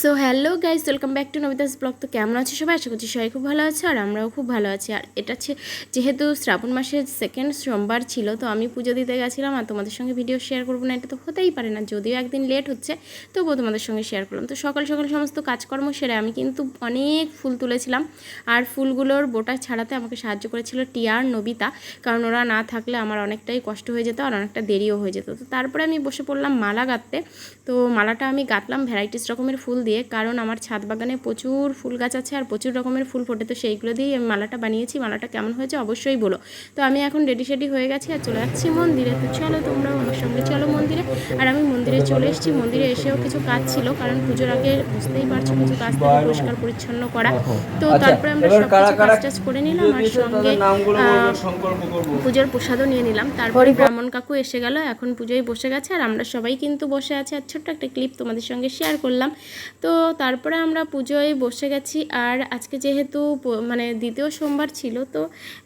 So hello guys welcome back to নবিতাস blog তো কেমন আছে সবাই? আশা করছি সবাই খুব ভালো আছে আর আমরাও খুব ভালো আছি। আর এটা হচ্ছে, যেহেতু শ্রাবণ মাসের সেকেন্ড সোমবার ছিল, তো আমি পুজো দিতে গেছিলাম আর তোমাদের সঙ্গে ভিডিও শেয়ার করব না, এটা তো হতেই পারে না, যদিও একদিন লেট হচ্ছে, তবুও তোমাদের সঙ্গে শেয়ার করলাম। তো সকাল সকাল সমস্ত কাজকর্ম সেরে আমি কিন্তু অনেক ফুল তুলেছিলাম। আর ফুলগুলোর বোটা ছাড়াতে আমাকে সাহায্য করেছিল টিয়ার নবিতা, কারণ ওরা না থাকলে আমার অনেকটাই কষ্ট হয়ে যেত আর অনেকটা দেরিও হয়ে যেত। তো তারপরে আমি বসে পড়লাম মালা গাঁথতে। তো মালাটা আমি গাঁথলাম ভ্যারাইটিস রকমের ফুল দিয়ে কারণ আমার ছাদ বাগানে প্রচুর ফুল গাছ আছে আর প্রচুর রকমের ফুল ফোটে তো সেইগুলো দিয়েই আমি মালাটা বানিয়েছি। মালাটা কেমন হয়েছে অবশ্যই বলো। তো আমি এখন রেডি সেডি হয়ে গেছি আর চলে যাচ্ছি মন্দিরে। তো চলো তোমরাও আমার সঙ্গে চলো মন্দিরে। আর আমি মন্দিরে চলে এসেছি। মন্দিরে এসেও কিছু কাজ ছিল কারণ পুজোর আগে বুঝতেই পারছ কিছু কাজ থেকে পরিষ্কার পরিচ্ছন্ন করা। তো আচ্ছা, তারপরে আমরা সব কিছু কাজ টাজ করে নিলাম আর সঙ্গে পুজোর প্রসাদও নিয়ে নিলাম। তারপরে ব্রাহ্মণ কাকু এসে গেল এখন পুজোয় বসে গেছে। আর আমরা সবাই কিন্তু বসে আছি। আর ছোট্ট একটা ক্লিপ তোমাদের সঙ্গে শেয়ার করলাম। তো তারপরে আমরা পুজোয় বসে গেছি। আর আজকে যেহেতু মানে দ্বিতীয় সোমবার ছিল, তো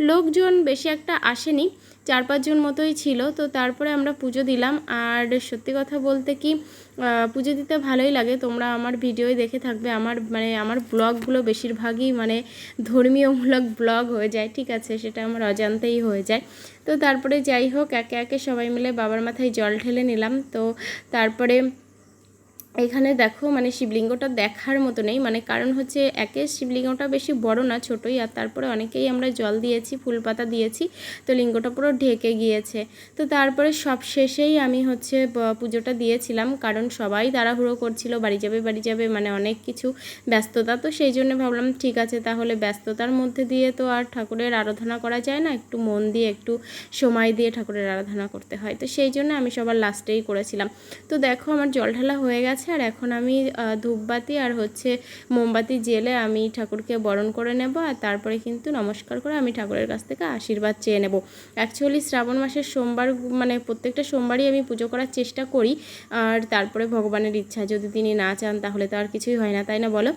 লোকজন বেশি একটা আসেনি, চার পাঁচজন মতোই ছিল। তো তারপরে আমরা পুজো দিলাম। আর সত্যি কথা বলতে কি পুজো দিতে ভালোই লাগে। তোমরা আমার ভিডিওই দেখে থাকবে। আমার মানে আমার ব্লগগুলো বেশিরভাগই মানে ধর্মীয়মূলক ব্লগ হয়ে যায়, ঠিক আছে? সেটা আমার অজান্তেই হয়ে যায়। তো তারপরে যাই হোক, একে একে সবাই মিলে বাবার মাথায় জল ঢেলে নিলাম। তো তারপরে এখানে দেখো মানে শিবলিঙ্গটা দেখার মতো নেই। মানে কারণ হচ্ছে একে শিবলিঙ্গটা বেশি বড় না, ছোটই, আর তারপরে অনেকেই আমরা জল দিয়েছি ফুল পাতা দিয়েছি, তো লিঙ্গটা পুরো ঢেকে গিয়েছে। তো তারপরে সব শেষেই আমি হচ্ছে পুজোটা দিয়েছিলাম, কারণ সবাই তাড়াহুড়ো করছিল, বাড়ি যাবে বাড়ি যাবে মানে অনেক কিছু ব্যস্ততা। তো সেই জন্য ভাবলাম, ঠিক আছে, তাহলে ব্যস্ততার মধ্যে দিয়ে তো আর ঠাকুরের আরাধনা করা যায় না, একটু মন দিয়ে, একটু সময় দিয়ে ঠাকুরের আরাধনা করতে হয়। তো সেই জন্য আমি সবার লাস্টেই করেছিলাম। তো দেখো, আমার জল ঢালা হয়ে গেছে। আর এখন আমি ধূপবাতি আর হচ্ছে মোমবাতি জেলে আমি ঠাকুরকে বরণ করে নেব আর তারপরে কিন্তু নমস্কার করে আমি ঠাকুরের কাছ থেকে আশীর্বাদ চেয়ে নেব। অ্যাকচুয়ালি শ্রাবণ মাসের সোমবার মানে প্রত্যেকটা সোমবারই আমি পুজো করার চেষ্টা করি আর তারপরে ভগবানের ইচ্ছা যদি তিনি না চান তাহলে তো আর কিছুই হয় না, তাই না বলো?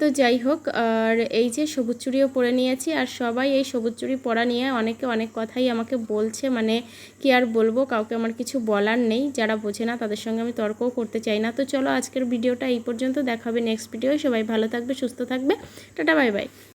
তো যাই হোক, আর এই যে সবুজ চুড়িও পরে নিয়েছি আর সবাই এই সবুজ চুড়ি পরা নিয়ে অনেকে অনেক কথাই আমাকে বলছে মানে কি আর বলব? কাউকে আমার কিছু বলার নেই, যারা বোঝে না তাদের সঙ্গে আমি তর্কও করতে চাই না। তো চলো আজকের ভিডিওটা এই পর্যন্ত। দেখাবে নেক্সট ভিডিও সবাই ভালো থাকবে, সুস্থ থাকবে। Tata bye bye